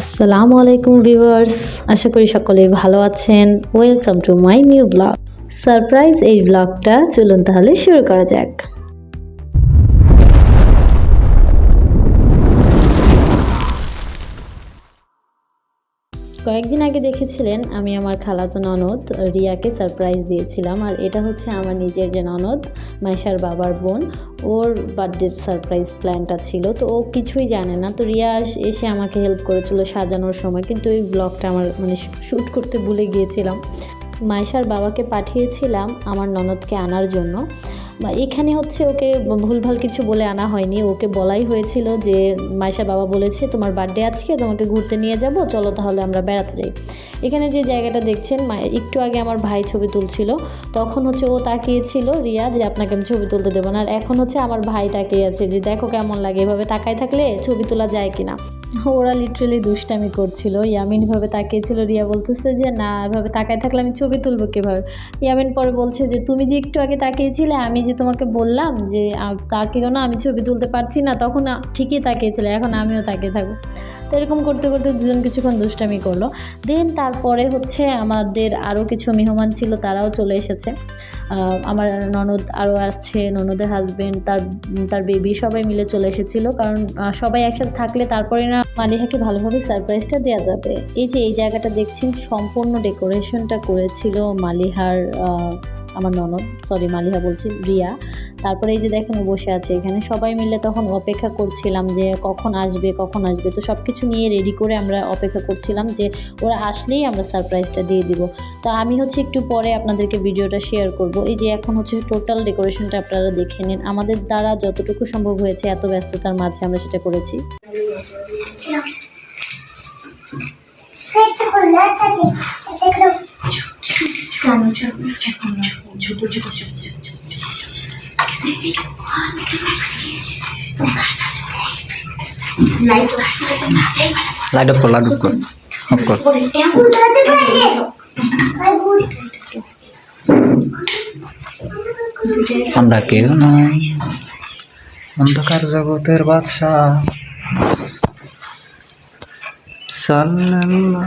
আসসালামু আলাইকুম ভিউয়ার্স, আশা করি সকলে ভালো আছেন। Welcome to my new blog surprise এই ব্লগটা চলুন তাহলে শুরু করা যাক। কয়েকদিন আগে দেখেছিলেন আমি আমার খালাতো ননদ রিয়াকে সারপ্রাইজ দিয়েছিলাম, আর এটা হচ্ছে আমার নিজের যে ননদ মাইশার বাবার বোন, ওর বার্থডে সারপ্রাইজ প্ল্যানটা ছিল। তো ও কিছুই জানে না। তো রিয়া এসে আমাকে হেল্প করেছিল সাজানোর সময়, কিন্তু এই ব্লগটা আমার মানে শ্যুট করতে ভুলে গিয়েছিলাম। মাইশার বাবাকে পাঠিয়েছিলাম আমার ননদকে আনার জন্য। এখানে হচ্ছে ওকে ভুলভাল কিছু বলে আনা হয়নি। ওকে বলাই হয়েছিল যে মাইশার বাবা বলেছে তোমার বার্থডে আজকে, তোমাকে ঘুরতে নিয়ে যাব, চলো তাহলে আমরা বেড়াতে যাই। এখানে যে জায়গাটা দেখছেন একটু আগে আমার ভাই ছবি তুলছিল। তখন হচ্ছে ও তাকিয়েছিল রিয়া যে, আপনাকে আমি ছবি তুলতে দেবো না। আর এখন হচ্ছে আমার ভাই তাকিয়ে আছে যে, দেখো কেমন লাগে, এভাবে তাকায় থাকলে ছবি তোলা যায় কিনা? ওরা লিটারেলি দুষ্টামি করছিল। ইয়ামিন ভাবে তাকিয়েছিল, রিয়া বলতেছে যে, না, এভাবে তাকায় থাকলে আমি ছবি তুলবো কীভাবে? ইয়ামিন পরে বলছে যে, তুমি যে একটু আগে তাকিয়েছিলে, আমি যে তোমাকে বললাম যে তাকিও না আমি ছবি তুলতে পারছি না, তখন ঠিকই তাকিয়েছিলে, এখন আমিও তাকিয়ে থাকব। তো এরকম করতে করতে দুজন কিছুক্ষণ দুষ্টামি করল। দেন তারপরে হচ্ছে আমাদের আরও কিছু মেহমান ছিল, তারাও চলে এসেছে। আমার ননদ আরও আসছে, ননদের হাজবেন্ড তার তার বেবি সবাই মিলে চলে এসেছিল। কারণ সবাই একসাথে থাকলে তারপরে না মালিহাকে ভালোভাবে সারপ্রাইজটা দেওয়া যাবে। এই যে, এই জায়গাটা দেখছেন, সম্পূর্ণ ডেকোরেশনটা করেছিল মালিহার আমার ননদ সরি মালিহা বলছি, রিয়া। তারপরে এই যে দেখেন বসে আছে এখানে। সবাই মিলে তখন অপেক্ষা করছিলাম যে কখন আসবে কখন আসবে। তো সব কিছু নিয়ে রেডি করে আমরা অপেক্ষা করছিলাম যে ওরা আসলেই আমরা সারপ্রাইজটা দিয়ে দিব। তো আমি হচ্ছে একটু পরে আপনাদেরকে ভিডিওটা শেয়ার করব। এই যে এখন হচ্ছে টোটাল ডেকোরেশনটা আপনারা দেখে নিন। আমাদের দ্বারা যতটুকু সম্ভব হয়েছে এত ব্যস্ততার মাঝে আমরা সেটা করেছি। লাইট অফ কর লাইট অফ কর অফ কর আমরা কেউ নয় অন্ধকার জগতের বাদশাহ সাল্লাল্লাহ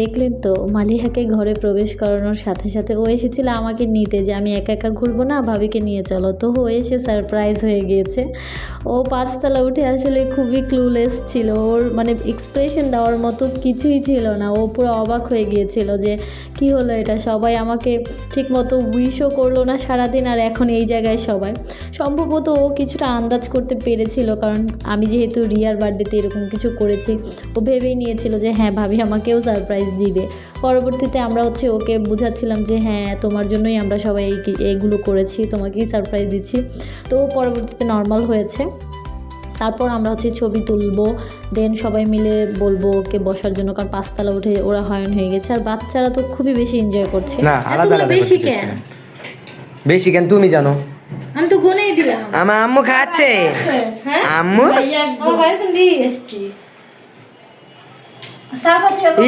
দেখলেন তো, মালিহাকে ঘরে প্রবেশ করানোর সাথে সাথে ও এসেছিল আমাকে নিতে যে আমি একা একা ঘুরবো না, ভাবিকে নিয়ে চলো। তো ও এসে সারপ্রাইজ হয়ে গিয়েছে। ও পাঁচতলা উঠে আসলে খুবই ক্লুলেস ছিল। ওর মানে এক্সপ্রেশন দেওয়ার মতো কিছুই ছিল না। ও পুরো অবাক হয়ে গিয়েছিল যে, কি হলো এটা? সবাই আমাকে ঠিক মতো উইশও করল না সারাদিন আর এখন এই জায়গায় সবাই? সম্ভবত ও কিছুটা আন্দাজ করতে পেরেছিল কারণ আমি যেহেতু রিয়ার বার্থডেতে এরকম কিছু করেছি, ও ভেবেই নিয়েছিল যে হ্যাঁ ভাবি আমাকেও সারপ্রাইজ দিবে। পরবর্তীতে আমরা হচ্ছে ওকে বুঝাচ্ছিলাম যে হ্যাঁ তোমার জন্যই আমরা সবাই এইগুলো করেছি তোমাকেই সারপ্রাইজ দিচ্ছি। তো ও পরবর্তীতে নর্মাল হয়েছে। তারপর আমরা হচ্ছে ছবি তুলবো দেন সবাই মিলে বলব ওকে বসার জন্য কারণ পাঁচতলা উঠে ওরা হয়ন হয়ে গেছে। আর বাচ্চারা তো খুবই বেশি এনজয় করছে। আলাদা আলাদা বেশি কেন? বেশি কেন? তুমি জানো। আমি তো গুনেই দিলাম। আমার আম্মু খাচ্ছে। হ্যাঁ? আম্মু? আমার বাড়িতে দিয়ে এসছি।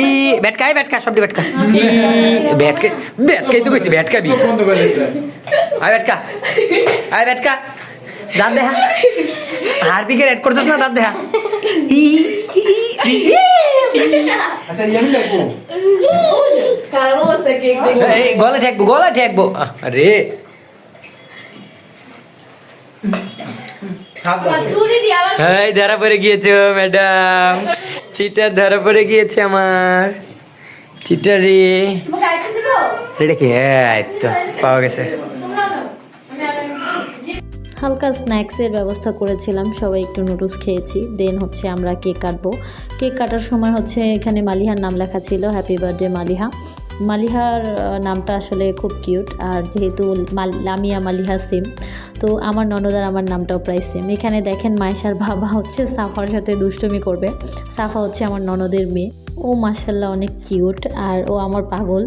ই বেটকাই বেটকা সবটি বেটকা ই বেটকে বেটকাই তো কইছি বেটকাবি আয় বেটকা আয় বেটকা দাঁত দেখা হারপিকে রেড করছিস না দাঁত দেখা ই ই, ই। কালো অবস্থা গলা ঠেকবো গলা ঠেকবো। আরে চুরি দি আবার এই ধরা পড়ে গিয়েছো ম্যাডাম। চিটার ধরা পড়ে গিয়েছে আমার। চিটার। এটা কি? হ্যাঁ তো পাওয়া গেছে। হালকা স্ন্যাক্সের ব্যবস্থা করেছিলাম সবাই একটু নুডলস খেয়েছি। দেন হচ্ছে আমরা কেক কাটবো। কেক কাটার সময় হচ্ছে এখানে মালিহার নাম লেখা ছিল হ্যাপি বার্থডে মালিহা। মালিহার নামটা আসলে খুব কিউট। আর যেহেতু লামিয়া মালিহা সিম, তো আমার ননদ আর আমার নামটাও প্রায় সেম এখানে দেখেন মায়েশার বাবা হচ্ছে সাফার সাথে দুষ্টুমি করবে। সাফা হচ্ছে আমার ননদের মেয়ে। ও মাসাল্লাহ অনেক কিউট আর ও আমার পাগল।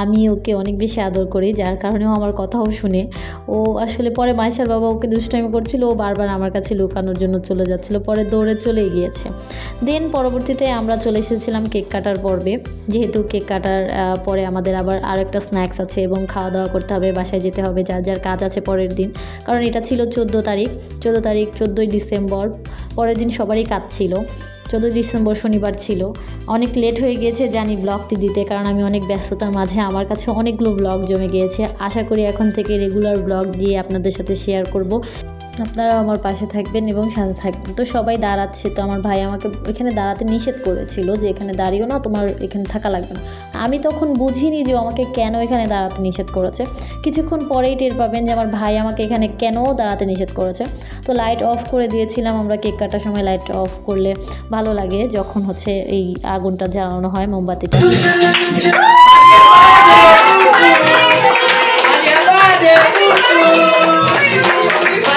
আমি ওকে অনেক বেশি আদর করি, যার কারণে ও আমার কথাও শুনে। ও আসলে পরে মাইশার বাবা ওকে দুষ্টামি করছিল, ও বারবার আমার কাছে লুকানোর জন্য চলে যাচ্ছিল, পরে দৌড়ে চলে গিয়েছে। দেন পরবর্তীতে আমরা চলে এসেছিলাম কেক কাটার পর্বে। যেহেতু কেক কাটার পরে আমাদের আবার আরেকটা স্ন্যাক্স আছে এবং খাওয়া দাওয়া করতে হবে, বাসায় যেতে হবে, যার যার কাজ আছে পরের দিন। কারণ এটা ছিল চোদ্দ তারিখ চোদ্দ তারিখ, চোদ্দোই ডিসেম্বর, পরের দিন সবারই কাজ ছিল। চোদ্দোই ডিসেম্বর শনিবার ছিল। অনেক লেট হয়ে গিয়েছে জানি ব্লগটি দিতে, কারণ আমি অনেক ব্যস্ততার মাঝে আমার কাছে অনেকগুলো ব্লগ জমে গিয়েছে। আশা করি এখন থেকে রেগুলার ব্লগ দিয়ে আপনাদের সাথে শেয়ার করব। আপনারাও আমার পাশে থাকবেন এবং সাথে থাকবেন। তো সবাই দাঁড়াচ্ছে, তো আমার ভাই আমাকে এখানে দাঁড়াতে নিষেধ করেছিল যে এখানে দাঁড়িয়েও না, তোমার এখানে থাকা লাগবে না। আমি তখন বুঝিনি যে আমাকে কেন এখানে দাঁড়াতে নিষেধ করেছে। কিছুক্ষণ পরেই টের পাবেন যে আমার ভাই আমাকে এখানে কেন দাঁড়াতে নিষেধ করেছে। তো লাইট অফ করে দিয়েছিলাম আমরা, কেক কাটার সময় লাইট অফ করলে ভালো লাগে যখন হচ্ছে এই আগুনটা জ্বালানো হয় মোমবাতিটা।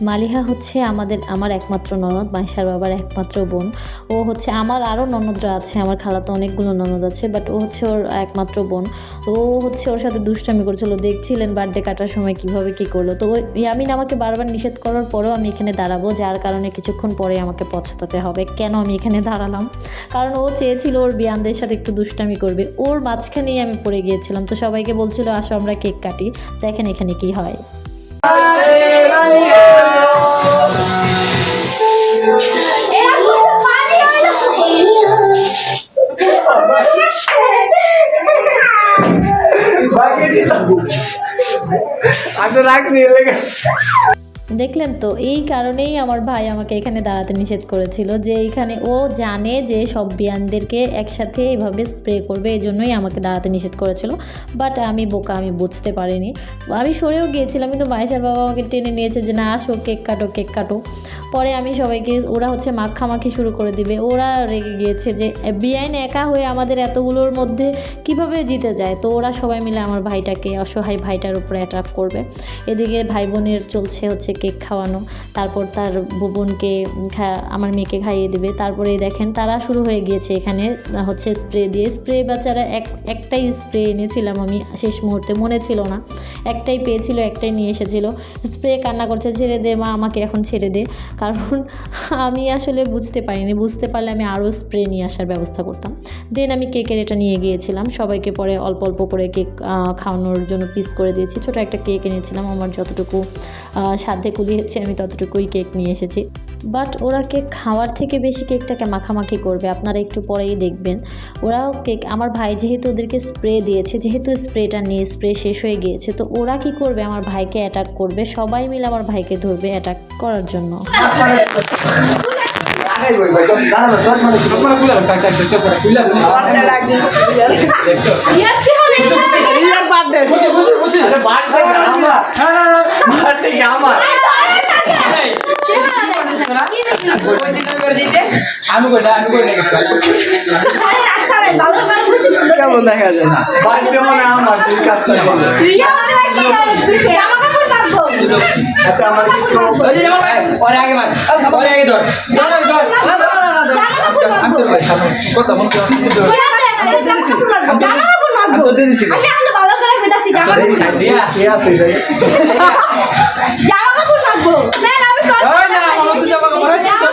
মালিহা হচ্ছে আমাদের, আমার একমাত্র ননদ, মাইশার বাবার একমাত্র বোন। ও হচ্ছে আমার আরও ননদরা আছে, আমার খালাতো অনেকগুলো ননদ আছে বাট ও হচ্ছে ওর একমাত্র বোন। ও হচ্ছে ওর সাথে দুষ্টামি করছিল, দেখছিলেন বার্থডে কাটার সময় কীভাবে কি করল। তো ইয়ামিন আমাকে বারবার নিষেধ করার পরেও আমি এখানে দাঁড়াবো, যার কারণে কিছুক্ষণ পরে আমাকে পছতাতে হবে। কেন আমি এখানে দাঁড়ালাম? কারণ ও চেয়েছিল ওর বিয়ানদের সাথে একটু দুষ্টামি করবে। ওর মাঝখানেই আমি পড়ে গিয়েছিলাম, তো সবাইকে বলছিল, আসো আমরা কেক কাটি, দেখেন এখানে কি হয়। আমি তো রাখছি লেগে। দেখলেন তো, এই কারণেই আমার ভাই আমাকে এখানে দাঁড়াতে নিষেধ করেছিল যে এইখানে ও জানে যে সব বিয়ানদেরকে একসাথে এভাবে স্প্রে করবে, এই জন্যই আমাকে দাঁড়াতে নিষেধ করেছিল। বাট আমি বোকা, আমি বুঝতে পারিনি। আমি সরেও গিয়েছিলাম, কিন্তু মাইশার বাবা আমাকে টেনে নিয়েছে যে, না, আসো, কেক কাটো কেক কাটো। পরে আমি সবাইকে, ওরা হচ্ছে মাখামাখি শুরু করে দিবে। ওরা রেগে গিয়েছে যে বিআইন একা হয়ে আমাদের এতগুলোর মধ্যে কীভাবে জিতে যায়? তো ওরা সবাই মিলে আমার ভাইটাকে, অসহায় ভাইটার উপরে অ্যাটাক করবে। এদিকে ভাই বোনের চলছে হচ্ছে কেক খাওয়ানো। তারপর তার বোনকে আমার মেয়েকে খাইয়ে দেবে। তারপরে দেখেন তারা শুরু হয়ে গিয়েছে এখানে হচ্ছে স্প্রে দিয়ে। স্প্রে বাচ্চারা এক একটাই স্প্রে এনেছিলাম আমি শেষ মুহূর্তে মনে ছিল না। একটাই পেয়েছিল একটাই নিয়ে এসেছিল। স্প্রে কান্না করছে ছেড়ে দে মা আমাকে এখন ছেড়ে দে। কারণ আমি আসলে বুঝতে পারিনি। বুঝতে পারলে আমি আরও স্প্রে নিয়ে আসার ব্যবস্থা করতাম। দেন আমি কেকের এটা নিয়ে গিয়েছিলাম। সবাইকে পরে অল্প অল্প করে কেক খাওয়ানোর জন্য পিস করে দিয়েছি। ছোটো একটা কেক এনেছিলাম। আমার যতটুকু আহ, সাধ্যে কুলিয়েছে আমি ততটুকুই কেক নিয়ে এসেছি। বাট ওরা কেক খাওয়ার থেকে বেশি কেকটাকে মাখামাখি করবে আপনারা একটু পরেই দেখবেন। ওরাও কেক আমার ভাই যেহেতু ওদেরকে স্প্রে দিয়েছে যেহেতু স্প্রেটা নিয়ে স্প্রে শেষ হয়ে গিয়েছে তো ওরা কি করবে? আমার ভাইকে অ্যাটাক করবে সবাই মিলে আমার ভাইকে ধরবে অ্যাটাক করার জন্য। ইয়াচ্ছি হলে আমি কইটা আমি কই নাকি সারে রাখ সারে ভালো কেমন দেখা যায় বাড়িতে মনে আমার এই কাজটা করে ইয়া জামা কাপড় পাবো আচ্ছা আমার একটু ওই যে যেমন ওরে আগে মার ওরে আগে ধর ধর ধর না না না না আমি তো কথা আমি দিছি। আমি জামা আছে রে জামা কাপড় মাগবো না আমি তো জামা কাপড়। জামা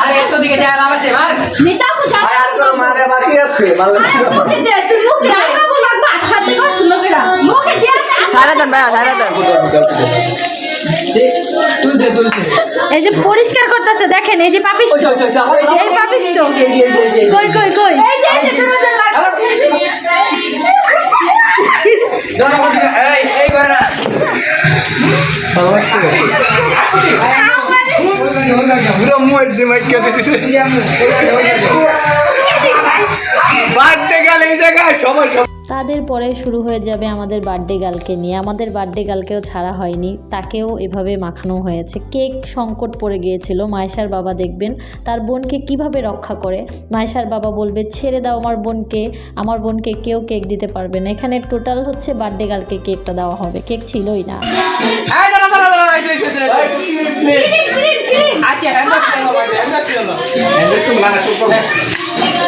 আরে এত দিকে যায় লাভ আছে মার মিটা কো জামা আর তো মারে বাকি আছে ভালো তুই মুখে জামা কাপড় মাগবো আর সাথে কর সুন্দর করে মুখে দিয়ে সারা দেন ভাই সারা দেন এই যে পরিষ্কার করতেছে দেখেন এই যে পাপিস এই পাপিস তো কই কই কই এই যে এই বার্থডে গেল এই জায়গায় সবাই সব তাদের পরে শুরু হয়ে যাবে আমাদের বার্থডে গার্লকে নিয়ে। আমাদের বার্থডে গার্লকেও ছাড়া হয়নি। তাকেও এভাবে মাখানো হয়েছে। কেক সংকট পড়ে গিয়েছিল। মায়েশার বাবা দেখবেন তার বোনকে কীভাবে রক্ষা করে? মায়েশার বাবা বলবে ছেড়ে দাও আমার বোনকে। আমার বোনকে কেউ কেক দিতে পারবে না। এখানে টোটাল হচ্ছে বার্থডে গার্লকে কেকটা দেওয়া হবে। কেক ছিলই না।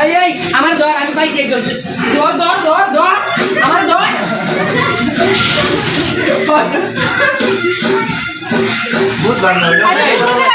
এই এই আমার দর আমি পাইছি একজন। দর দর দর দর আমার দর। আরে